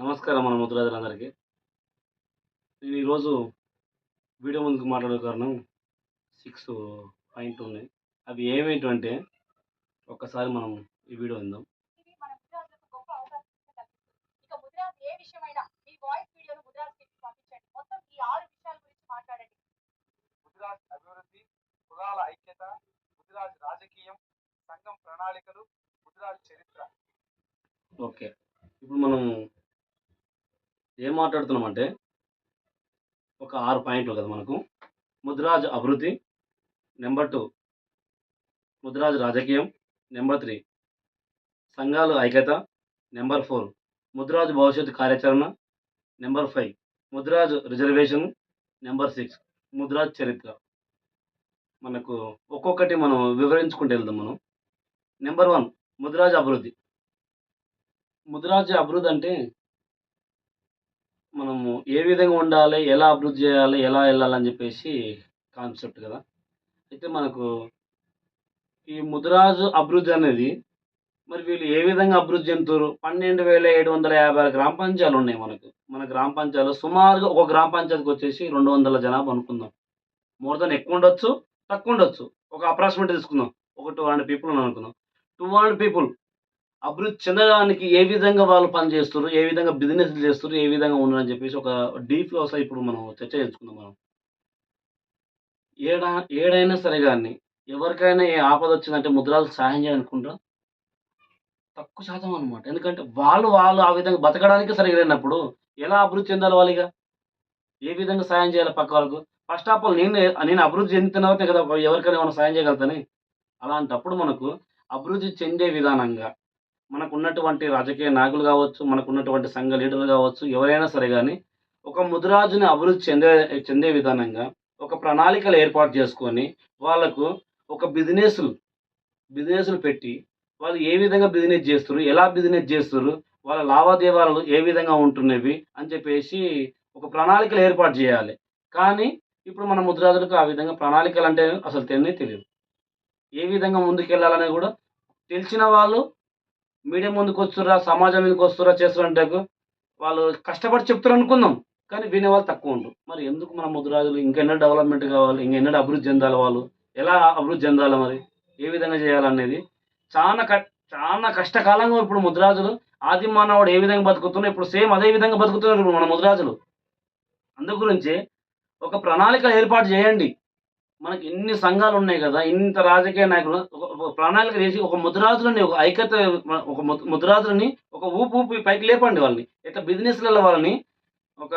నమస్కారం మన ముద్రాజులందరికీ నేను ఈరోజు వీడియో ముందుకు మాట్లాడే కారణం సిక్స్ పాయింట్ ఉన్నాయి. అవి ఏమేంటంటే ఒక్కసారి మనం ఈ వీడియో విందాం. ఇది మన ముద్రాజులకు గొప్ప అవకాశం కల్పిస్తుంది ఇక ముద్రాజ్ ఏ విషయమైనా మీ వాయిస్ వీడియోను ముద్రాజ్కి పంపించండి. మొత్తం ఈ ఆరు విషయాల గురించి మాట్లాడండి. గుజరాత్ అభివృద్ధి కులాల ఐక్యత గుజరాత్ రాజకీయం సంఘం ప్రణాళికలు గుజరాత్ చరిత్ర. ఓకే. ఇప్పుడు మనం ఏం మాట్లాడుతున్నామంటే ఒక ఆరు పాయింట్లు కదా మనకు. ముద్రాజ్ అభివృద్ధి నెంబర్ టూ. ముద్రాజ్ రాజకీయం నెంబర్ త్రీ. సంఘాలు ఐక్యత నెంబర్ ఫోర్. ముద్రాజ్ భవిష్యత్తు కార్యాచరణ number five. Mudiraj reservation number six. Mudiraj చరిత్ర. మనకు ఒక్కొక్కటి మనం వివరించుకుంటూ వెళ్దాం మనం. నెంబర్ వన్ ముద్రాజ్ అభివృద్ధి. ముద్రాజ్ అభివృద్ధి అంటే మనము ఏ విధంగా ఉండాలి ఎలా అభివృద్ధి చేయాలి ఎలా వెళ్ళాలని చెప్పేసి కాన్సెప్ట్ కదా. అయితే మనకు ఈ ముద్రాజు అభివృద్ధి అనేది మరి వీళ్ళు ఏ విధంగా అభివృద్ధి చెందుతారు? పన్నెండు వేల ఏడు వందల యాభై ఆరు గ్రామ పంచాయతీలు ఉన్నాయి మనకు. మన గ్రామ పంచాయతీలో సుమారుగా ఒక గ్రామ పంచాయతీకి వచ్చేసి రెండు వందల జనాభా అనుకుందాం. మోర్ దాన్ ఎక్కువ ఉండొచ్చు తక్కువ ఉండొచ్చు. ఒక అప్రాక్సిమేట్ తీసుకుందాం. ఒక టూ హండ్రెడ్ పీపుల్ అని అనుకుందాం. టూ హండ్రెడ్ పీపుల్ అభివృద్ధి చెందడానికి ఏ విధంగా వాళ్ళు పని ఏ విధంగా బిజినెస్ చేస్తారు ఏ విధంగా ఉన్నారని చెప్పేసి ఒక డీప్ లోస్ ఇప్పుడు మనం చర్చ చేసుకుందాం మనం. ఏడా ఏడైనా సరే కానీ ఎవరికైనా ఏ ఆపద వచ్చిందంటే ముద్రాలు సహాయం చేయాలనుకుంటా తక్కువ శాతం అనమాట ఎందుకంటే వాళ్ళు వాళ్ళు ఆ విధంగా బతకడానికి సరిగా ఎలా అభివృద్ధి చెందాలి వాళ్ళగా? ఏ విధంగా సాయం చేయాలి పక్క వాళ్ళకు? ఫస్ట్ ఆఫ్ ఆల్ నేను నేను అభివృద్ధి చెందుతున్నవతే కదా ఎవరికైనా ఏమైనా సాయం చేయగలుగుతాని? అలాంటప్పుడు మనకు అభివృద్ధి చెందే విధానంగా మనకున్నటువంటి రాజకీయ నాయకులు కావచ్చు మనకు ఉన్నటువంటి సంఘ లీడర్లు కావచ్చు ఎవరైనా సరే కానీ ఒక ముదిరాజుని అభివృద్ధి చెందే చెందే విధానంగా ఒక ప్రణాళికలు ఏర్పాటు చేసుకొని వాళ్ళకు ఒక బిజినెస్లు బిజినెస్లు పెట్టి వాళ్ళు ఏ విధంగా బిజినెస్ చేస్తారు ఎలా బిజినెస్ చేస్తారు వాళ్ళ లావాదేవీలు ఏ విధంగా ఉంటున్నవి అని చెప్పేసి ఒక ప్రణాళికలు ఏర్పాటు చేయాలి. కానీ ఇప్పుడు మన ముద్రాజులకు ఆ విధంగా ప్రణాళికలు అంటే అసలు తెలియనే తెలియదు ఏ విధంగా ముందుకెళ్ళాలనేది కూడా తెలిసిన వాళ్ళు మీడియా ముందుకు వస్తురా సమాజం మీదకి వస్తురా చేస్తున్నట్టు వాళ్ళు కష్టపడి చెప్తారు అనుకుందాం కానీ వినే వాళ్ళు తక్కువ ఉండరు మరి ఎందుకు మన ముద్రాజులు ఇంకెన్నో డెవలప్మెంట్ కావాలి ఇంకెన్నో అభివృద్ధి చెందాలి వాళ్ళు? ఎలా అభివృద్ధి చెందాలి మరి? ఏ విధంగా చేయాలనేది? చాలా క చాలా కష్టకాలంగా ఇప్పుడు ముద్రాజులు ఆది మానవుడు ఏ విధంగా బతుకుతున్నారు ఇప్పుడు సేమ్ అదే విధంగా బతుకుతున్నారు ఇప్పుడు మన ముద్రాజులు. అందు గురించి ఒక ప్రణాళిక ఏర్పాటు చేయండి. మనకి ఇన్ని సంఘాలు ఉన్నాయి కదా ఇంత రాజకీయ నాయకులు ఒక ప్రణాళిక వేసి ఒక ముద్రాజులని ఒక ఐక్యత ఒక ముద్ర- ముద్రాజులని ఒక ఊపు ఊపి పైకి లేపండి వాళ్ళని. ఇట్లా బిజినెస్లలో వాళ్ళని ఒక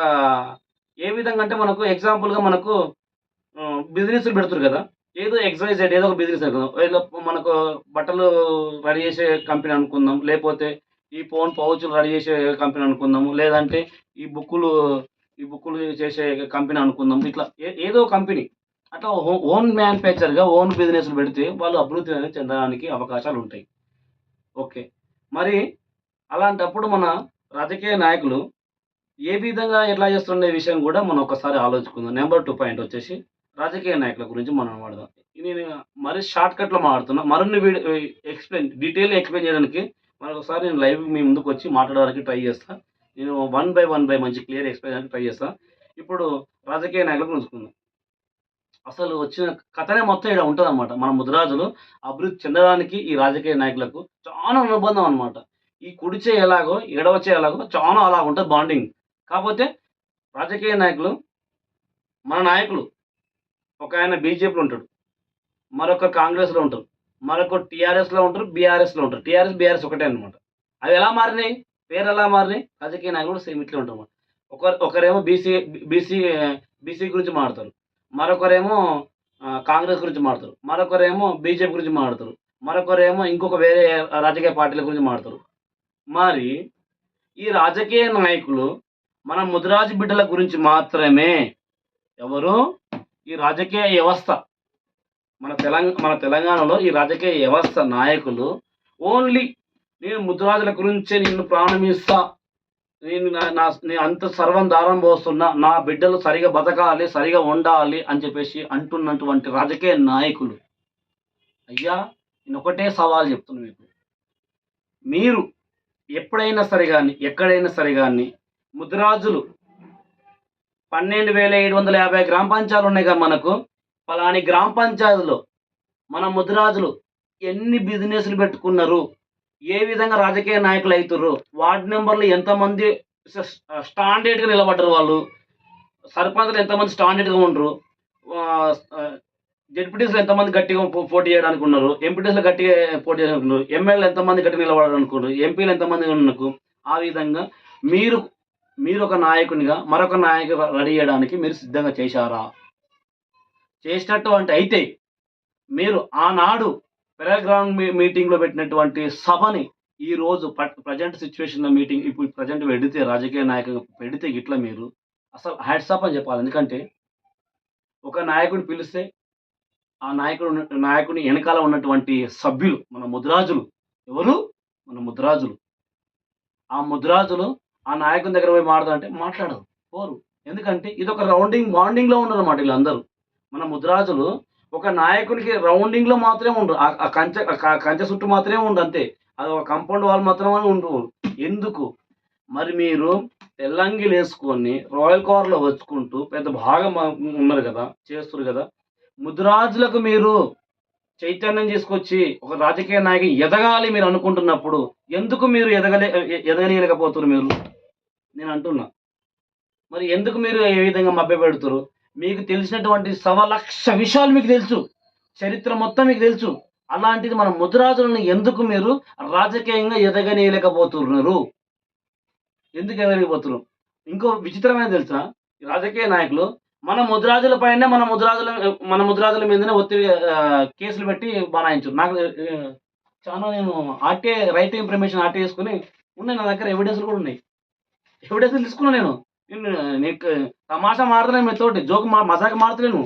ఏ విధంగా అంటే మనకు ఎగ్జాంపుల్గా మనకు బిజినెస్లు పెడతారు కదా. ఏదో ఎక్సైజ్ ఏదో ఒక బిజినెస్ అనుకుందాం. ఏదో మనకు బట్టలు రెడీ చేసే కంపెనీ అనుకుందాం. లేకపోతే ఈ ఫోన్ పౌచులు రెడీ చేసే కంపెనీ అనుకుందాము. లేదంటే ఈ బుక్కులు ఈ బుక్కులు చేసే కంపెనీ అనుకుందాం ఇట్లా ఏ- ఏదో కంపెనీ. అట్లా ఓన్ మ్యానుఫ్యాక్చర్గా ఓన్ బిజినెస్ పెడితే వాళ్ళు అభివృద్ధి అనేది చెందడానికి అవకాశాలు ఉంటాయి. ఓకే. మరి అలాంటప్పుడు మన రాజకీయ నాయకులు ఏ విధంగా ఎట్లా చేస్తుండే విషయం కూడా మనం ఒకసారి ఆలోచుకుందాం నెంబర్ టూ పాయింట్ వచ్చేసి రాజకీయ నాయకుల గురించి మనం మాట్లాడదాం. నేను మరి షార్ట్ కట్లో మాట్లాడుతున్నా. మరిన్ని వీడియో ఎక్స్ప్లెయిన్ డీటెయిల్ ఎక్స్ప్లెయిన్ చేయడానికి మరొకసారి నేను లైవ్ మీ ముందుకు వచ్చి మాట్లాడడానికి ట్రై చేస్తాను నేను వన్ బై వన్ బై మంచి క్లియర్ ఎక్స్ప్లెయిన్ చేయడానికి ట్రై చేస్తాను ఇప్పుడు రాజకీయ నాయకులకు ఉంచుకుందాం అసలు వచ్చిన కథనే మొత్తం ఇక్కడ ఉంటుంది అనమాట మన ముద్రాజులు అభివృద్ధి చెందడానికి ఈ రాజకీయ నాయకులకు చాలా అనుబంధం అనమాట ఈ కుడిచే ఎలాగో ఎడవచ్చే ఎలాగో చాలా అలా ఉంటుంది బాండింగ్ కాకపోతే రాజకీయ నాయకులు మన నాయకులు ఒక ఆయన బీజేపీలో ఉంటాడు. మరొక కాంగ్రెస్లో ఉంటారు మరొక టీఆర్ఎస్లో ఉంటారు బీఆర్ఎస్లో ఉంటారు. టీఆర్ఎస్ బీఆర్ఎస్ ఒకటే అనమాట అవి ఎలా మారినాయి? పేరు ఎలా మారినాయి? రాజకీయ నాయకులు సేమ్ ఇట్లే ఉంటారు ఒకరు ఒకరేమో బీసీ బీసీ బీసీ గురించి మాట్లాడతారు. మరొకరేమో కాంగ్రెస్ గురించి మాడతారు మరొకరేమో బీజేపీ గురించి మాడతారు మరొకరేమో ఇంకొక వేరే రాజకీయ పార్టీల గురించి మాడతారు మరి ఈ రాజకీయ నాయకులు మన ముదిరాజు బిడ్డల గురించి మాత్రమే ఎవరు? ఈ రాజకీయ వ్యవస్థ. మన తెలంగాణ మన తెలంగాణలో ఈ రాజకీయ వ్యవస్థ నాయకులు ఓన్లీ నేను ముద్రాజుల గురించే నిన్ను ప్రాణమిస్తా నేను నా నా- నేను అంత సర్వం దారం పోస్తున్నా నా బిడ్డలు సరిగా బతకాలి సరిగా ఉండాలి అని చెప్పేసి అంటున్నటువంటి రాజకీయ నాయకులు. అయ్యా నేను ఒకటే సవాల్ చెప్తున్నా మీకు. మీరు ఎప్పుడైనా సరే కానీ ఎక్కడైనా సరే కానీ ముద్రాజులు పన్నెండు వేల ఏడు వందల యాభై గ్రామ పంచాయతీలు ఉన్నాయి కదా మనకు. పలాని గ్రామ పంచాయతీలో మన ముద్రాజులు ఎన్ని బిజినెస్లు పెట్టుకున్నారు? ఏ విధంగా రాజకీయ నాయకులు అవుతారు వార్డు నెంబర్లు ఎంతమంది స్టాండర్డ్గా నిలబడ్డారు వాళ్ళు? సర్పంచ్లు ఎంతమంది స్టాండర్డ్గా ఉండరు? జడ్పీటీస్లో ఎంతమంది గట్టిగా పో- పోటీ చేయడానికి ఉన్నారు? ఎంపీటీస్లో గట్టిగా పోటీ చేయడానికి ఉన్నారు? ఎమ్మెల్యేలు ఎంతమంది గట్టిగా నిలబడాలనుకున్నారు? ఎంపీలు ఎంతమంది ఉన్నకు ఆ విధంగా మీరు మీరు ఒక నాయకునిగా మరొక నాయకు రెడీ చేయడానికి మీరు సిద్ధంగా చేశారా? చేసినట్టు అంటే అయితే మీరు ఆనాడు పెరాగ్రౌండ్ మీ మీటింగ్లో పెట్టినటువంటి సభని ఈ రోజు ప్రజెంట్ సిచ్యువేషన్ మీటింగ్ ఇప్పుడు ప్రజెంట్ పెడితే రాజకీయ నాయకులు పెడితే ఇట్లా మీరు అసలు హ్యాట్సాప్ అని చెప్పాలి. ఎందుకంటే ఒక నాయకుడిని పిలిస్తే ఆ నాయకుడు ఉన్న- నాయకుని వెనకాల ఉన్నటువంటి సభ్యులు మన ముద్రాజులు. ఎవరు? మన ముద్రాజులు. ఆ ముద్రాజులు ఆ నాయకుని దగ్గర పోయి మాట్లాడంటే మాట్లాడరు పోరు. ఎందుకంటే ఇది ఒక రౌండింగ్ బాండింగ్లో ఉన్నారు అన్నమాట వీళ్ళందరూ. మన ముద్రాజులు ఒక నాయకునికి రౌండింగ్లో మాత్రమే ఉండరు ఆ- కంచె కంచె చుట్టూ మాత్రమే ఉండు అంతే. అది ఒక కంపౌండ్ వాళ్ళు మాత్రమే ఉండు. ఎందుకు? మరి మీరు తెల్లంగిలు వేసుకొని రాయల్ కార్లో వచ్చుకుంటూ పెద్ద భాగం ఉన్నారు కదా చేస్తున్నారు కదా ముద్రాజులకు మీరు చైతన్యం తీసుకొచ్చి ఒక రాజకీయ నాయకుడు ఎదగాలి మీరు అనుకుంటున్నప్పుడు ఎందుకు మీరు ఎదగలే ఎదగలేకపోతున్నారు మీరు? నేను అంటున్నా. మరి ఎందుకు మీరు ఏ విధంగా మభ్య పెడుతురు మీకు తెలిసినటువంటి సవలక్ష విషయాలు మీకు తెలుసు. చరిత్ర మొత్తం మీకు తెలుసు. అలాంటిది మన ముద్రాజులను ఎందుకు మీరు రాజకీయంగా ఎదగనీయలేకపోతున్నారు? ఎందుకు ఎదగలేకపోతున్నారు ఇంకో విచిత్రమైన తెలుసా? రాజకీయ నాయకులు మన ముద్రాజుల పైన మన ముద్రాజుల మన ముద్రాజుల మీదనే ఒత్తిడి కేసులు పెట్టి బనాయించు నాకు చాలా నేను ఆర్టీఐ రైట్ ఇన్ఫర్మేషన్ ఆర్టీ చేసుకుని ఉన్నాయి నా దగ్గర ఎవిడెన్స్లు కూడా ఉన్నాయి. ఎవిడెన్స్ తీసుకున్నా నేను. నీకు తమాషా మారుతున్నాను మీతోటి జోక్ మా మజాక్ మాడతలేను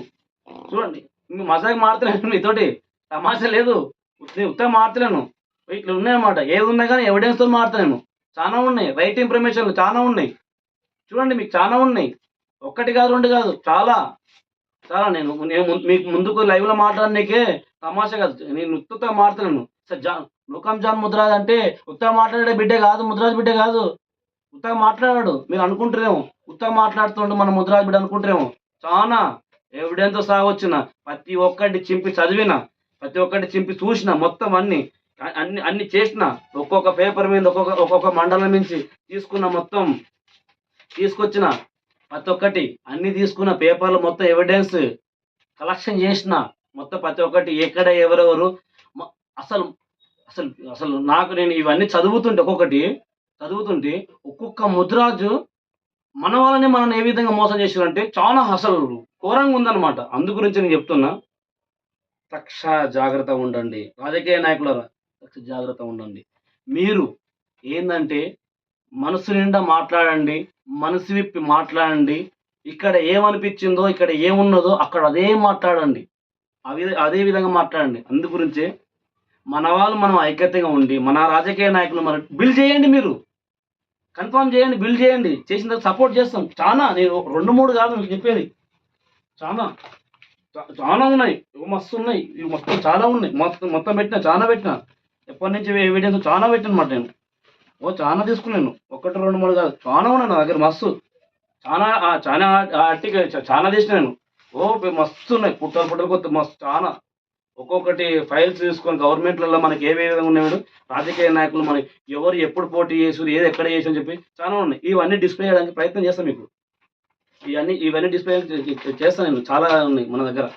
చూడండి నువ్వు మజాక్ మారుతున్నాను మీతోటి. తమాషా లేదు ఉత్తగా మాడతలేను ఇట్లా ఉన్నాయన్నమాట. ఏది ఉన్నా కానీ ఎవిడెన్స్తో మారుతున్నాను చాలా ఉన్నాయి రైట్ ఇన్ఫర్మేషన్లు చాలా ఉన్నాయి. చూడండి మీకు చాలా ఉన్నాయి. ఒక్కటి కాదు రెండు కాదు చాలా. చాలా నేను నేను మీకు ముందుకు లైవ్లో మాట్లాడడానికే తమాషా కాదు. నేను ఉత్తగా మారుతున్నాను సార్ జాన్ ముఖం జాన్ ముద్రాజ్ అంటే ఉత్తగా మాట్లాడే బిడ్డే కాదు ముద్రాజ్ బిడ్డే కాదు. ఉత్తగా మాట్లాడాడు. మీరు అనుకుంటారేమో ఉత్తగా మాట్లాడుతుండు మన ముద్రాజ్ బిడ్డ అనుకుంటారేమో చాలా ఎవిడెన్స్ సాగొచ్చిన ప్రతి ఒక్కటి చింపి చదివిన ప్రతి ఒక్కటి చింపి చూసిన మొత్తం అన్ని అన్ని అన్ని చేసిన ఒక్కొక్క పేపర్ మీద ఒక్కొక్క ఒక్కొక్క మండలం నుంచి తీసుకున్న మొత్తం తీసుకొచ్చిన ప్రతి ఒక్కటి అన్ని తీసుకున్న పేపర్లు మొత్తం ఎవిడెన్స్ కలెక్షన్ చేసిన మొత్తం ప్రతి ఒక్కటి ఎక్కడ ఎవరెవరు అసలు అసలు అసలు నాకు నేను ఇవన్నీ చదువుతుంటే ఒక్కొక్కటి చదువుతుంటే ఒక్కొక్క ముద్రాజు మన వాళ్ళని మనం ఏ విధంగా మోసం చేశారంటే చాలా అసలు ఘోరంగా ఉందన్నమాట. అందు గురించి నేను చెప్తున్నా. తక్ష జాగ్రత్త ఉండండి. రాజకీయ నాయకుల తక్ష జాగ్రత్త ఉండండి. మీరు ఏంటంటే మనసు నిండా మాట్లాడండి మనసు విప్పి మాట్లాడండి. ఇక్కడ ఏమనిపించిందో ఇక్కడ ఏమున్నదో అక్కడ అదే మాట్లాడండి. అవి అదే విధంగా మాట్లాడండి. అందు గురించే మన వాళ్ళు మనం ఐక్యతగా ఉండి మన రాజకీయ నాయకులు మనం బిల్ చేయండి మీరు. కన్ఫర్మ్ చేయండి బిల్ చేయండి చేసిన తర్వాత సపోర్ట్ చేస్తాం చాలా నేను రెండు మూడు కాదు మీకు చెప్పేది చాలా చాలా ఉన్నాయి ఇవి మస్తు ఉన్నాయి ఇవి మొత్తం చాలా ఉన్నాయి మొత్తం మొత్తం పెట్టిన చాలా పెట్టిన ఎప్పటి నుంచి ఎవిడెన్స్ చాలా పెట్టిన అనమాట నేను ఓ చాలా తీసుకున్నాను ఒకటి రెండు మూడు కాదు చాలా ఉన్నాయి నా దగ్గర మస్తు చాలా చాలా అట్టిగా చాలా తీసిన నేను ఓ మస్తు ఉన్నాయి పుట్టలు పుట్టలు కొత్త మస్తు చాలా ఒక్కొక్కటి ఫైల్స్ తీసుకొని గవర్నమెంట్లలో మనకి ఏ విధంగా ఉన్నాడు రాజకీయ నాయకులు మనకి ఎవరు ఎప్పుడు పోటీ చేసారు ఏది ఎక్కడ చేసి అని చెప్పి చాలా ఉన్నాయి. ఇవన్నీ డిస్ప్లే చేయడానికి ప్రయత్నం చేస్తాను మీకు. ఇవన్నీ ఇవన్నీ డిస్ప్లే చేస్తాను నేను. చాలా ఉన్నాయి మన దగ్గర.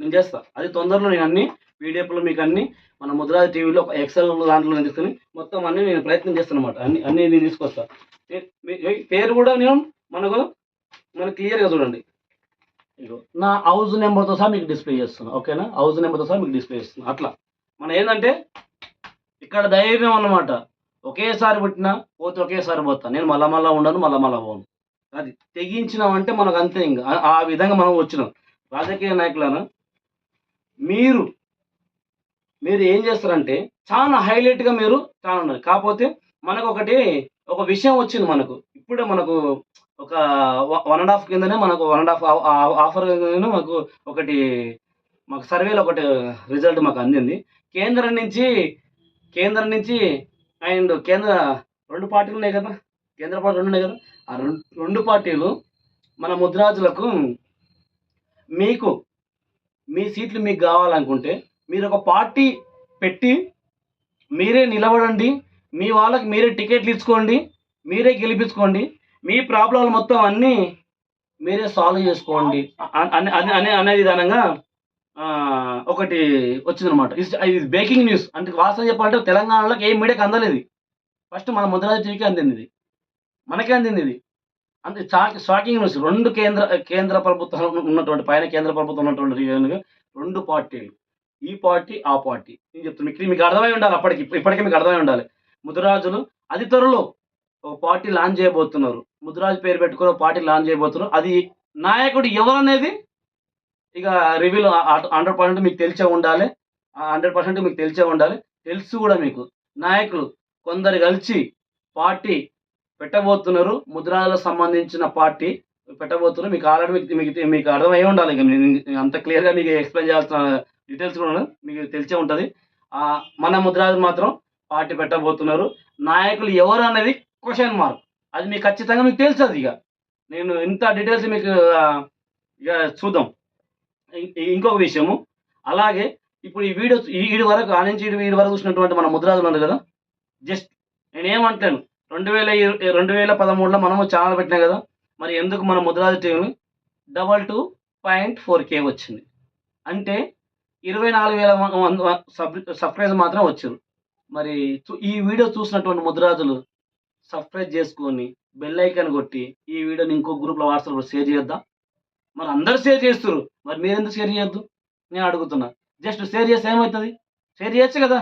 నేను చేస్తాను అది తొందరలో నేను అన్ని పీడిఎఫ్లో మీకు అన్ని మన ముద్రా టీవీలో ఒక ఎక్సెల్ దాంట్లో నేను తీసుకొని మొత్తం అన్ని నేను ప్రయత్నం చేస్తాను అనమాట అన్ని అన్ని నేను తీసుకొస్తాను మీ- పేరు కూడా నేను మనకు మనకు క్లియర్గా చూడండి. ఇగో నా హౌస్ నెంబర్తో సహా మీకు డిస్ప్లే చేస్తున్నా ఓకేనా? హౌస్ నెంబర్తో సహా మీకు డిస్ప్లే చేస్తున్నా అట్లా. మనం ఏంటంటే ఇక్కడ ధైర్యం అన్నమాట. ఒకేసారి పుట్టినా పోతే ఒకేసారి పోతా. నేను మళ్ళా మళ్ళా ఉండను మళ్ళా మళ్ళా పోను. అది తెగించినామంటే మనకు అంతే ఇంకా. ఆ- ఆ విధంగా మనం వచ్చినాం. రాజకీయ నాయకులను మీరు మీరు ఏం చేస్తారంటే చాలా హైలైట్గా మీరు చాలా ఉన్నారు. కాకపోతే మనకు ఒకటి ఒక విషయం వచ్చింది మనకు. ఇప్పుడే మనకు ఒక వన్ అండ్ హాఫ్ కిందనే మనకు వన్ అండ్ హాఫ్ ఆఫర్ కిందనే మాకు ఒకటి మాకు సర్వేలో ఒకటి రిజల్ట్ మాకు అందింది. కేంద్రం నుంచి కేంద్రం నుంచి అండ్ కేంద్ర రెండు పార్టీలు ఉన్నాయి కదా? కేంద్ర పార్టీ రెండు ఉన్నాయి కదా? ఆ రెండు రెండు పార్టీలు మన ముద్రాజులకు మీకు మీ సీట్లు మీకు కావాలనుకుంటే మీరు ఒక పార్టీ పెట్టి మీరే నిలబడండి మీ వాళ్ళకి మీరే టికెట్లు ఇచ్చుకోండి మీరే గెలిపించుకోండి మీ ప్రాబ్లంలు మొత్తం అన్నీ మీరే సాల్వ్ చేసుకోండి. అనే అనే- అనే అనే విధానంగా ఒకటి వచ్చిందనమాట ఇది బ్రేకింగ్ న్యూస్. అంటే వాస్తవం చెప్పాలంటే తెలంగాణలోకి ఏ మీడియాకి అందలేదు ఫస్ట్ మన ముద్రాజు టీవీకి అందింది. ఇది మనకే అందింది ఇది. అంతే షాకింగ్ న్యూస్. రెండు కేంద్ర కేంద్ర ప్రభుత్వం ఉన్నటువంటి పైన కేంద్ర ప్రభుత్వం ఉన్నటువంటి రెండు పార్టీలు. ఈ పార్టీ ఆ పార్టీ. నేను చెప్తున్నాను మీకు మీకు అర్థమై ఉండాలి అప్పటికి ఇప్పటికే మీకు అర్థమై ఉండాలి. ముద్రాజులు అది త్వరలో ఒక పార్టీ లాంచ్ చేయబోతున్నారు. ముద్రాజు పేరు పెట్టుకుని ఒక పార్టీ లాంచ్ చేయబోతున్నారు. అది నాయకుడు ఎవరనేది ఇక రివ్యూలో హండ్రెడ్ పర్సెంట్ మీకు తెలిసే ఉండాలి. హండ్రెడ్ పర్సెంట్ మీకు తెలిసే ఉండాలి. తెలుసు కూడా మీకు. నాయకులు కొందరు కలిసి పార్టీ పెట్టబోతున్నారు. ముద్రాలకు సంబంధించిన పార్టీ పెట్టబోతున్నారు. మీకు ఆల్రెడీ మీకు మీకు మీకు అర్థమై ఉండాలి. ఇక అంత క్లియర్గా మీకు ఎక్స్ప్లెయిన్ చేయాల్సిన డీటెయిల్స్ కూడా మీకు తెలిసే ఉంటుంది. మన ముద్రాజు మాత్రం పార్టీ పెట్టబోతున్నారు. నాయకులు ఎవరు అనేది క్వశ్చన్ మార్క్ అది మీకు ఖచ్చితంగా మీకు తెలుస్తుంది ఇక. నేను ఇంత డీటెయిల్స్ మీకు ఇక చూద్దాం. ఇంకొక విషయము. అలాగే ఇప్పుడు ఈ వీడియో ఈ వీడి వరకు ఆ నుంచి వీడి వరకు చూసినటువంటి మన ముద్రాజులు ఉన్నారు కదా. జస్ట్ నేనేమంటాను రెండు వేల రెండు వేల పదమూడులో మనము ఛానల్ పెట్టినాం కదా. మరి ఎందుకు మన Mudiraj TV double two point four K వచ్చింది. అంటే ఇరవై నాలుగు వేల సబ్ సబ్స్క్రైబ్ మాత్రం వచ్చారు. మరి చూ- ఈ వీడియో చూసినటువంటి ముద్రాజులు సబ్స్క్రైబ్ చేసుకొని బెల్ ఐకాన్ కొట్టి ఈ వీడియోని ఇంకో గ్రూప్లో వాట్సాప్లో షేర్ చేద్దాం. మరి అందరు షేర్ చేస్తారు మరి మీరు ఎందుకు షేర్ చేయొద్దు? నేను అడుగుతున్నా. జస్ట్ షేర్ చేస్తే ఏమవుతుంది షేర్ చేయొచ్చు కదా?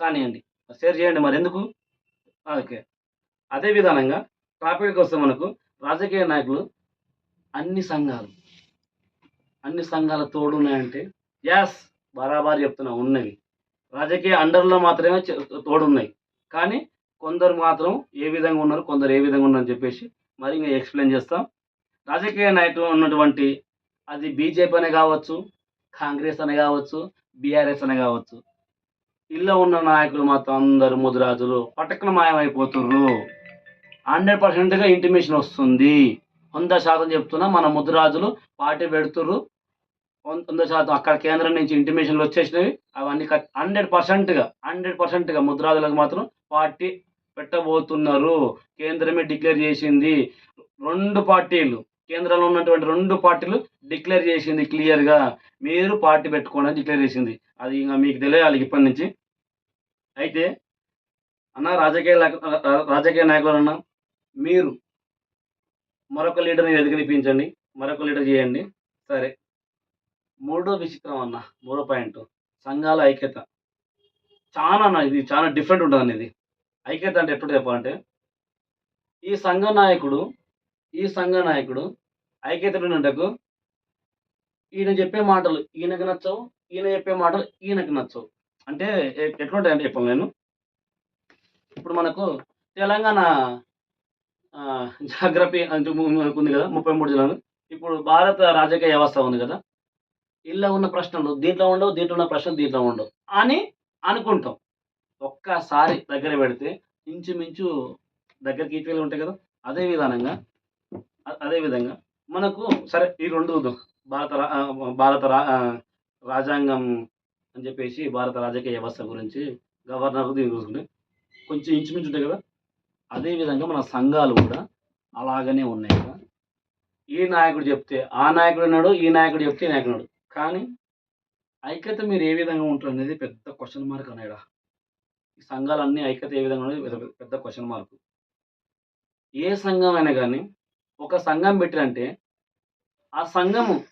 కానివ్వండి షేర్ చేయండి మరి ఎందుకు? ఓకే. అదే విధానంగా టాపిక్ వస్తే మనకు రాజకీయ నాయకులు అన్ని సంఘాలు అన్ని సంఘాల తోడు ఉన్నాయంటే యాస్ బరాబర్ చెప్తున్నా ఉన్నవి. రాజకీయ అండర్లో మాత్రమే తోడున్నాయి. కానీ కొందరు మాత్రం ఏ విధంగా ఉన్నారు కొందరు ఏ విధంగా ఉన్నారని చెప్పేసి మరి ఇంకా ఎక్స్ప్లెయిన్ చేస్తాం. రాజకీయ నాయకులు ఉన్నటువంటి అది బీజేపీ అనే కావచ్చు కాంగ్రెస్ అనే కావచ్చు బీఆర్ఎస్ అనే కావచ్చు. ఇల్లు ఉన్న నాయకులు మాత్రం అందరు ముదిరాజులు పటకన మాయమైపోతుర్రు హండ్రెడ్ పర్సెంట్గా ఇంటిమేషన్ వస్తుంది. వంద శాతం చెప్తున్నా మన ముదిరాజులు పార్టీ పెడుతుర్రు. వంద శాతం అక్కడ కేంద్రం నుంచి ఇంటిమేషన్లు వచ్చేసినవి. అవన్నీ హండ్రెడ్ పర్సెంట్గా హండ్రెడ్ పర్సెంట్గా ముద్రాజులకు మాత్రం పార్టీ పెట్టబోతున్నారు. కేంద్రమే డిక్లేర్ చేసింది. రెండు పార్టీలు కేంద్రంలో ఉన్నటువంటి రెండు పార్టీలు డిక్లేర్ చేసింది క్లియర్గా. మీరు పార్టీ పెట్టుకోండి అని డిక్లేర్ చేసింది. అది ఇంకా మీకు తెలియాలి ఇప్పటి నుంచి. అయితే అన్న రాజకీయ రాజకీయ నాయకులు అన్న మీరు మరొక లీడర్ని ఎదిగినిపించండి మరొక లీడర్ చేయండి. సరే. మూడో విచిత్రం అన్న మూడో పాయింట్. సంఘాల ఐక్యత. చాలా అన్న ఇది చాలా డిఫరెంట్ ఉంటుంది ఇది ఐక్యత అంటే ఎప్పుడు చెప్పాలంటే ఈ సంఘ నాయకుడు ఈ సంఘ నాయకుడు ఐక్యత ఈయన చెప్పే మాటలు ఈయనకు నచ్చవు ఈయన చెప్పే మాటలు ఈయనకు నచ్చవు. అంటే ఎ- ఎట్లుంటాయంటే చెప్పాను నేను. ఇప్పుడు మనకు తెలంగాణ జాగ్రఫీ అంటే మనకు ఉంది కదా ముప్పై మూడు జిల్లాలు. ఇప్పుడు భారత రాజకీయ వ్యవస్థ ఉంది కదా. ఇళ్ళ ఉన్న ప్రశ్నలు దీంట్లో ఉండవు దీంట్లో ఉన్న ప్రశ్నలు దీంట్లో ఉండవు అని అనుకుంటాం. ఒక్కసారి దగ్గర పెడితే ఇంచుమించు దగ్గరికి ఈక్వల్ ఉంటాయి కదా అదే విధానంగా అదే విధంగా మనకు సరే ఈ రెండు భారత భారత రా- రాజ్యాంగం అని చెప్పేసి భారత రాజకీయ వ్యవస్థ గురించి గవర్నర్ దీని చూసుకుంటే కొంచెం ఇంచుమించు ఉంటాయి కదా అదే విధంగా మన సంఘాలు కూడా అలాగనే ఉన్నాయి కదా. ఈ నాయకుడు చెప్తే ఆ నాయకుడు ఉన్నాడు ఈ నాయకుడు చెప్తే ఈ నాయకుడు కానీ ఐక్యత మీరు ఏ విధంగా ఉంటారు అనేది పెద్ద క్వశ్చన్ మార్క్ అన్నాడా ఈ సంఘాలన్నీ ఐక్యత ఏ విధంగా ఉన్నది పెద్ద- పెద్ద క్వశ్చన్ మార్క్ ఏ సంఘం అయినా కానీ ఒక సంఘం పెట్టారంటే ఆ సంఘము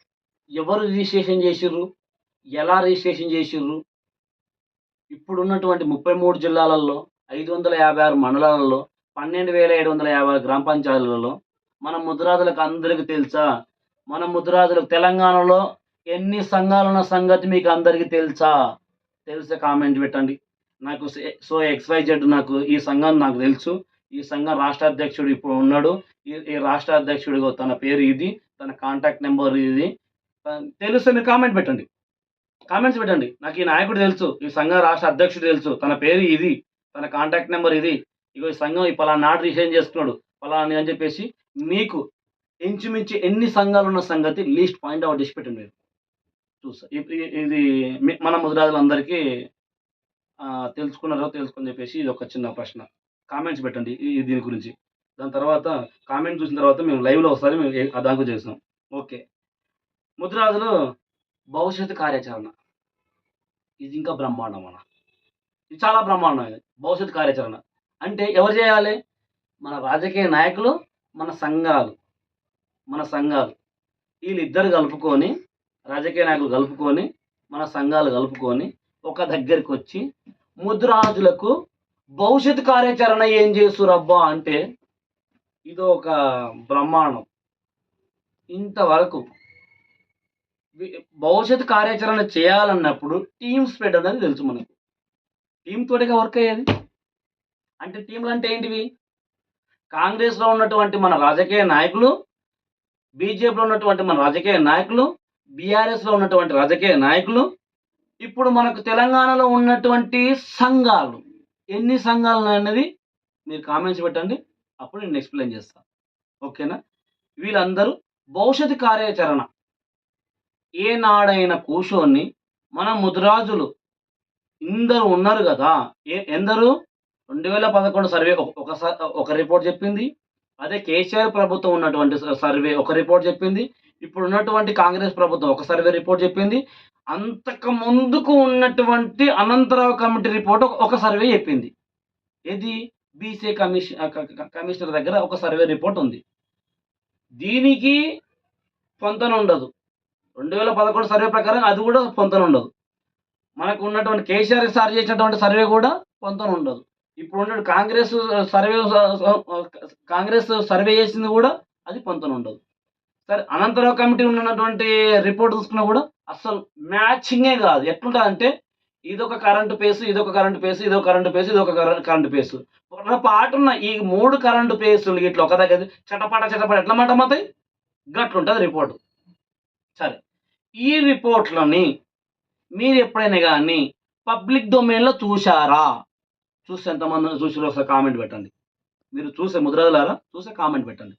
ఎవరు రిజిస్ట్రేషన్ చేసిర్రు? ఎలా రిజిస్ట్రేషన్ చేసిర్రు? ఇప్పుడున్నటువంటి ముప్పై మూడు జిల్లాలలో ఐదు వందల యాభై ఆరు మండలాలలో పన్నెండు వేల ఏడు వందల యాభై ఆరు గ్రామ పంచాయతీలలో మన ముద్రాదులకు అందరికీ తెలుసా? మన ముద్రాదులకు తెలంగాణలో ఎన్ని సంఘాలు ఉన్న సంగతి మీకు అందరికీ తెలుసా? తెలిసే కామెంట్ పెట్టండి. నాకు సో ఎక్స్వైజెడ్ నాకు ఈ సంఘం నాకు తెలుసు. ఈ సంఘం రాష్ట్ర అధ్యక్షుడు ఇప్పుడు ఉన్నాడు. ఈ ఈ రాష్ట్ర అధ్యక్షుడిగో తన పేరు ఇది తన కాంటాక్ట్ నెంబర్ ఇది. తెలుసు మీరు కామెంట్ పెట్టండి. కామెంట్స్ పెట్టండి. నాకు ఈ నాయకుడు తెలుసు ఈ సంఘం రాష్ట్ర అధ్యక్షుడు తెలుసు. తన పేరు ఇది తన కాంటాక్ట్ నెంబర్ ఇది. ఇగో ఈ సంఘం ఈ పలానా నాడు రిజైన్ చేసుకున్నాడు. పలానా అని చెప్పేసి మీకు ఇంచుమించు ఎన్ని సంఘాలు ఉన్న సంగతి లీస్ట్ పాయింట్ అవుట్ చేసి పెట్టండి మీరు. చూసా ఇది మన ముదిరాజులందరికీ తెలుసుకున్నారో తెలుసుకొని చెప్పేసి ఇది ఒక చిన్న ప్రశ్న. కామెంట్స్ పెట్టండి ఈ దీని గురించి. దాని తర్వాత కామెంట్ చూసిన తర్వాత మేము లైవ్లో ఒకసారి మేము ఏ- ఆ దానికి ఓకే ముద్రాజులు భవిష్యత్తు కార్యాచరణ. ఇది ఇంకా బ్రహ్మాండం అన్న ఇది చాలా బ్రహ్మాండం ఇది భవిష్యత్తు కార్యాచరణ. అంటే ఎవరు చేయాలి? మన రాజకీయ నాయకులు మన సంఘాలు. మన సంఘాలు. వీళ్ళిద్దరు కలుపుకొని రాజకీయ నాయకులు కలుపుకొని మన సంఘాలు కలుపుకొని ఒక దగ్గరికి వచ్చి ముద్రాజులకు భవిష్యత్ కార్యాచరణ ఏం చేస్తురబ్బా అంటే ఇది ఒక బ్రహ్మాండం. ఇంతవరకు భవిష్యత్ కార్యాచరణ చేయాలన్నప్పుడు టీమ్ స్ప్రెడ్ అనేది తెలుసు మనకు. టీమ్ తోటిగా వర్క్ అయ్యేది? అంటే టీంలు అంటే ఏంటివి? కాంగ్రెస్లో ఉన్నటువంటి మన రాజకీయ నాయకులు బీజేపీలో ఉన్నటువంటి మన రాజకీయ నాయకులు బీఆర్ఎస్లో ఉన్నటువంటి రాజకీయ నాయకులు ఇప్పుడు మనకు తెలంగాణలో ఉన్నటువంటి సంఘాలు ఎన్ని సంఘాలు అనేది మీరు కామెంట్స్ పెట్టండి అప్పుడు నేను ఎక్స్ప్లెయిన్ చేస్తాను ఓకేనా వీళ్ళందరూ భవిష్యత్ కార్యాచరణ. ఏనాడైన కూర్చొని మన ముద్రాజులు ఇందరు ఉన్నారు కదా ఏ ఎందరు? రెండు వేల పదకొండు సర్వే ఒక- ఒక స- ఒక రిపోర్ట్ చెప్పింది. అదే కేసీఆర్ ప్రభుత్వం ఉన్నటువంటి సర్వే ఒక రిపోర్ట్ చెప్పింది. ఇప్పుడు ఉన్నటువంటి కాంగ్రెస్ ప్రభుత్వం ఒక సర్వే రిపోర్ట్ చెప్పింది. అంతకు ముందుకు ఉన్నటువంటి అనంతరావు కమిటీ రిపోర్ట్ ఒక- సర్వే చెప్పింది. ఇది బీసీ కమిషన్ కమిషనర్ దగ్గర ఒక సర్వే రిపోర్ట్ ఉంది. దీనికి పొంతన ఉండదు. రెండు వేల పదకొండు సర్వే ప్రకారం అది కూడా పొంతన ఉండదు. మనకు ఉన్నటువంటి కేసీఆర్ సార్ చేసినటువంటి సర్వే కూడా పొంతన ఉండదు. ఇప్పుడు ఉన్న కాంగ్రెస్ సర్వే కాంగ్రెస్ సర్వే చేసింది కూడా అది పొంతన ఉండదు. సరే అనంతరావు కమిటీ ఉన్నటువంటి రిపోర్ట్ చూసుకున్నా కూడా అసలు మ్యాచింగే కాదు. ఎట్లుంటుంది అంటే ఇదొక కరెంటు పేసు ఇదొక కరెంటు పేసు ఇదొక కరెంటు పేసు ఇదొక కరెంటు పేసు ఒక పాట ఉన్న ఈ మూడు కరెంటు పేసులు ఇట్లా ఒక దగ్గర చటపాట చటపాట ఎట్లా మాట మాతాయి గట్లుంటుంది రిపోర్ట్. సరే ఈ రిపోర్ట్లని మీరు ఎప్పుడైనా కానీ పబ్లిక్ డొమైన్లో చూశారా? చూస్తే ఎంతమంది చూసి ఒకసారి కామెంట్ పెట్టండి. మీరు చూసే ముద్రలారా చూసే కామెంట్ పెట్టండి.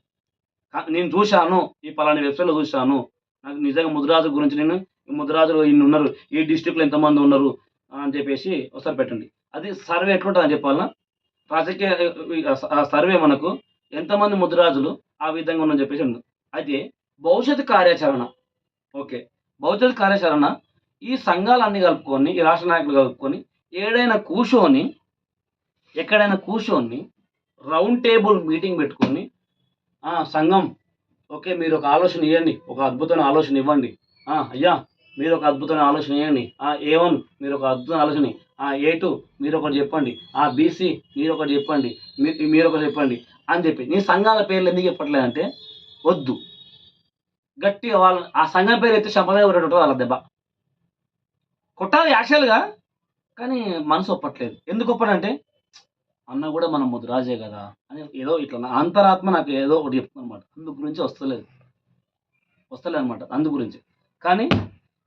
నేను చూశాను ఈ పలాని వెబ్సైట్లో చూశాను. నాకు నిజంగా ముద్రాజు గురించి నేను ముద్రాజులు ఇన్ని ఉన్నారు ఈ డిస్టిక్లో ఎంతమంది ఉన్నారు అని చెప్పేసి ఒకసారి పెట్టండి. అది సర్వే ఎట్లుంటుందని చెప్పాలనా? రాజకీయ ఆ సర్వే మనకు ఎంతమంది ముద్రాజులు ఆ విధంగా ఉందని చెప్పేసి ఉంది. అయితే భవిష్యత్ కార్యాచరణ ఓకే. భవిష్యత్ కార్యాచరణ ఈ సంఘాలన్నీ కలుపుకొని ఈ రాష్ట్ర నాయకులు కలుపుకొని ఏడైనా కూర్చొని ఎక్కడైనా కూర్చొని రౌండ్ టేబుల్ మీటింగ్ పెట్టుకొని సంఘం. ఓకే మీరు ఒక ఆలోచన ఇవ్వండి ఒక అద్భుతమైన ఆలోచన ఇవ్వండి. అయ్యా మీరు ఒక అద్భుతమైన ఆలోచన ఇవ్వండి ఏ వన్ మీరు ఒక అద్భుతమైన ఆలోచన ఏ టూ మీరు ఒకటి చెప్పండి. ఆ బీసీ మీరు ఒకటి చెప్పండి. మీ- మీరు ఒకటి చెప్పండి. అని చెప్పి. నీ సంఘాల పేర్లు ఎందుకు చెప్పట్లేదంటే వద్దు. గట్టిగా వాళ్ళ ఆ సంఘం పేరు అయితే శంపమే ఉండేటట్టు వాళ్ళ దెబ్బ. కొట్టాలి యాక్చువల్గా కానీ మనసు ఒప్పట్లేదు. ఎందుకు ఒప్పడంటే అన్న కూడా మనం ముద్రాజే కదా? అని ఏదో ఇట్లా నా అంతరాత్మ నాకు ఏదో ఒకటి చెప్తుంది అనమాట అందు గురించి వస్తలేదు. వస్తలేదు అనమాట అందు గురించి. కానీ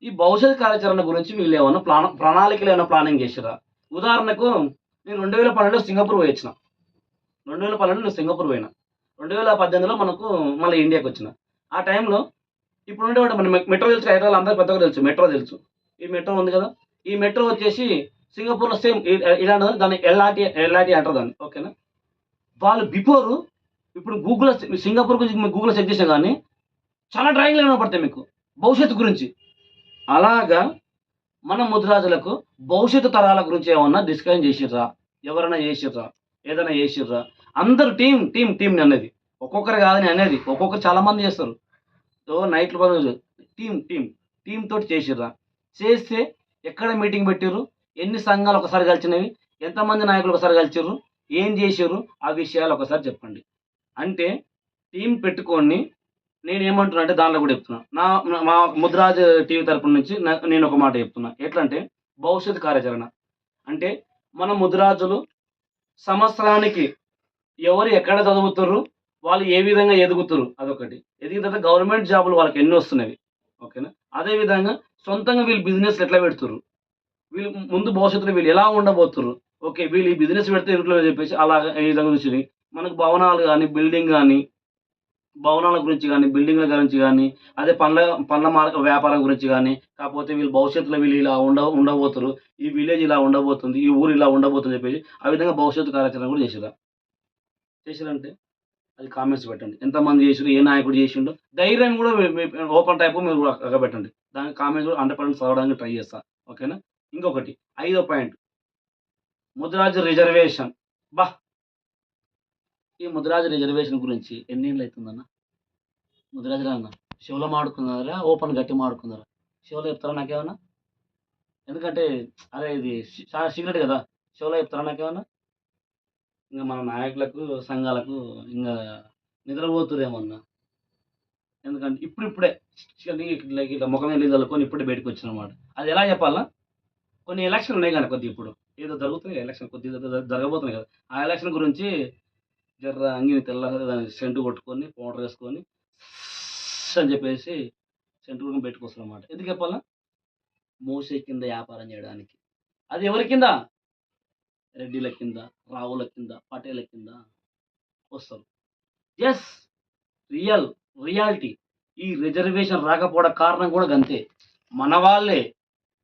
ఈ భవిష్యత్ కార్యాచరణ గురించి వీళ్ళు ఏమన్నా ప్లాన్ ప్రణాళికలు ఏమైనా ప్లానింగ్ చేసిరా ఉదాహరణకు నేను రెండు వేల పన్నెండులో సింగపూర్ పోయొచ్చిన. రెండు వేల పన్నెండు నేను సింగపూర్ పోయినా. రెండు వేల పద్దెనిమిదిలో మనకు మళ్ళీ ఇండియాకి వచ్చిన. ఆ టైంలో ఇప్పుడు ఉండేవాడు మన మెట్రో తెలుసు హైదరాబాద్ అందరూ పెద్దగా తెలుసు మెట్రో తెలుసు. ఈ మెట్రో ఉంది కదా? ఈ మెట్రో వచ్చేసి సింగపూర్లో సేమ్ ఇలాంటి దాన్ని ఎల్ఆర్టీ ఎల్ఆర్టీ అంటారు దాన్ని ఓకేనా? వాళ్ళు బిఫోర్ ఇప్పుడు గూగుల్ సింగపూర్ గురించి గూగుల్ గూగుల్లో చెక్ కానీ చాలా డ్రాయింగ్లు ఏమైనా మీకు. భవిష్యత్తు గురించి. అలాగా మన ముద్రాజులకు భవిష్యత్తు తరాల గురించి ఏమన్నా డిస్కషన్ చేసిర్రా? ఎవరైనా చేసిర్రా? ఏదైనా చేసిర్రా? అందరు టీం టీం టీం అనేది. ఒక్కొక్కరు కాదని అనేది. ఒక్కొక్కరు చాలా మంది చేస్తారు. సో నైట్లు పని టీం టీం టీం తోటి చేసిర్రా? చేస్తే ఎక్కడ మీటింగ్ పెట్టిర్రు? ఎన్ని సంఘాలు ఒకసారి కలిసినవి ఎంతమంది నాయకులు ఒకసారి కలిసారు ఏం చేశారు ఆ విషయాలు ఒకసారి చెప్పండి. అంటే టీం పెట్టుకొని నేను ఏమంటున్నా అంటే దాంట్లో కూడా చెప్తున్నా. నా మా ముద్రాజ్ టీవీ తరపు నుంచి నేను ఒక మాట చెప్తున్నా. ఎట్లా అంటే భవిష్యత్ కార్యాచరణ. అంటే మన ముద్రాజులు సంవత్సరానికి ఎవరు ఎక్కడ చదువుతారు వాళ్ళు ఏ విధంగా ఎదుగుతారు అదొకటి. ఎదిగిన తర్వాత గవర్నమెంట్ జాబులు వాళ్ళకి ఎన్ని వస్తున్నాయి ఓకేనా? అదే విధంగా సొంతంగా వీళ్ళు బిజినెస్ ఎట్లా పెడుతున్నారు వీళ్ళు ముందు భవిష్యత్తులో వీళ్ళు ఎలా ఉండబోతున్నారు ఓకే వీళ్ళు ఈ బిజినెస్ పెడితే ఇంట్లో చెప్పేసి అలా ఈ విధంగా చూసి మనకు భవనాలు కానీ బిల్డింగ్ కానీ భవనాల గురించి కానీ బిల్డింగ్ల గురించి కానీ అదే పండ్ల పండ్ల మార్క వ్యాపారం గురించి కానీ కాకపోతే వీళ్ళు భవిష్యత్తులో వీళ్ళు ఇలా ఉండ ఉండబోతారు ఈ విలేజ్ ఇలా ఉండబోతుంది ఈ ఊరు ఇలా ఉండబోతుంది చెప్పేసి ఆ విధంగా భవిష్యత్తు కార్యాచరణ కూడా చేసిరా చేసిరంటే అది కామెంట్స్ పెట్టండి. ఎంతమంది చేసిరు ఏ నాయకుడు చేసిండో ధైర్యం కూడా ఓపెన్ టైప్ మీరు కూడా అక్కడ పెట్టండి. దాని కామెంట్స్ కూడా హండ్రెడ్ పర్సెంట్ చదవడానికి ట్రై చేస్తాను ఓకేనా? ఇంకొకటి ఐదో పాయింట్ ముద్రాజ్ రిజర్వేషన్ బా ఈ ముద్రాజ్ రిజర్వేషన్ గురించి ఎన్ని ఏళ్ళు అవుతుందన్న ముద్రాజ్ అన్న షోలో మాడుకున్నారా ఓపెన్ గట్టి మాడుకున్నారా షోలో చెప్తారా నాకేమన్నా ఎందుకంటే అరే ఇది చాలా సీక్రెట్ కదా షోలో చెప్తారా నాకేమన్నా ఇంకా మన నాయకులకు సంఘాలకు ఇంకా నిద్రపోతురేమన్నా ఎందుకంటే ఇప్పుడిప్పుడే ఇట్లా ముఖం వెళ్ళి చల్లుకొని ఇప్పుడే బయటకు వచ్చిన అనమాట అది ఎలా చెప్పాలా కొన్ని ఎలక్షన్ ఉన్నాయి కానీ కొద్ది ఇప్పుడు. ఏదో జరుగుతున్నాయి ఎలక్షన్ కొద్దిగా జరగబోతున్నాయి కదా. ఆ ఎలక్షన్ గురించి జర్ర అంగిని తెల్ల దాని సెంటు కొట్టుకొని పౌడర్ వేసుకొని అని చెప్పేసి సెంటు కూడా పెట్టుకొస్తారు అనమాట ఎందుకు చెప్పాలా? మోసే కింద వ్యాపారం చేయడానికి. అది ఎవరి కింద? రెడ్డిల కింద రావుల కింద పటేల కింద వస్తారు. ఎస్ రియల్ రియాలిటీ ఈ రిజర్వేషన్ రాకపోవడం కారణం కూడా అంతే మన వాళ్ళే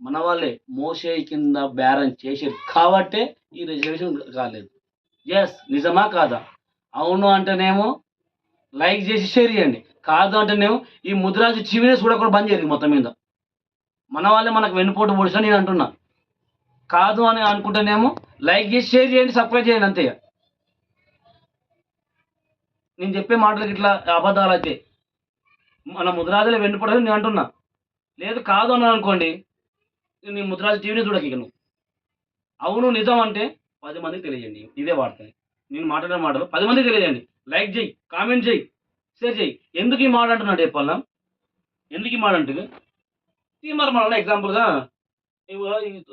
మన వాళ్ళే మోసే కింద బేరం చేసేది కాబట్టే ఈ రిజర్వేషన్ కాలేదు. ఎస్ నిజమా కాదా? అవును అంటేనేమో లైక్ చేసి షేర్ చేయండి. కాదు అంటేనేమో ఈ ముద్రాజు చివినే చూడకుండా బంద్ చేయండి మొత్తం మీద. మన వాళ్ళే మనకు వెన్నుపోటు పొడిచా నేను అంటున్నా. కాదు అని అనుకుంటేనేమో లైక్ చేసి షేర్ చేయండి సబ్స్క్రైబ్ చేయండి అంతే. నేను చెప్పే మాటలకు ఇట్లా అబద్ధాలు అయితే మన ముద్రాజులే వెన్నుపడదు నేను అంటున్నా. లేదు కాదు అని అనుకోండి నీ ముద్రాజు టీవీని చూడక నువ్వు. అవును నిజం అంటే పది మందికి తెలియజేయండి. ఇదే వాడతాయి నేను మాట్లాడే మాటలు పది మందికి తెలియజేయండి. లైక్ చేయి కామెంట్ చేయి షేర్ చేయి. ఎందుకు ఈ మాట అంటున్నాడు చెప్పాలా ఎందుకు ఈ మాట అంటే ఈ మరి ఎగ్జాంపుల్గా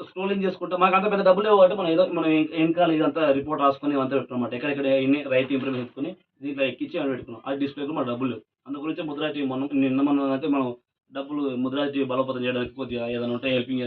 స్క్రోలింగ్ చేసుకుంటా. మాకు అంత పెద్ద డబ్బులు లేవు మనం ఏదో మనం వెనకాల ఇదంతా రిపోర్ట్ రాసుకొని అంతా పెట్టుకున్నమాట ఎక్కడెక్కడ ఎన్ని రైట్ ఇంప్రూవ్ చేసుకుని దీంట్లో ఎక్కించి అని పెట్టుకున్నాం. ఆ డిస్ప్లేకి మన డబ్బులు అందు గురించి ముద్రా మనం నిన్న మనం అయితే మనం డబ్బులు ముద్రా టీవీ బలోపేతం చేయడానికి కొద్దిగా ఏదైనా ఉంటే హెల్పింగ్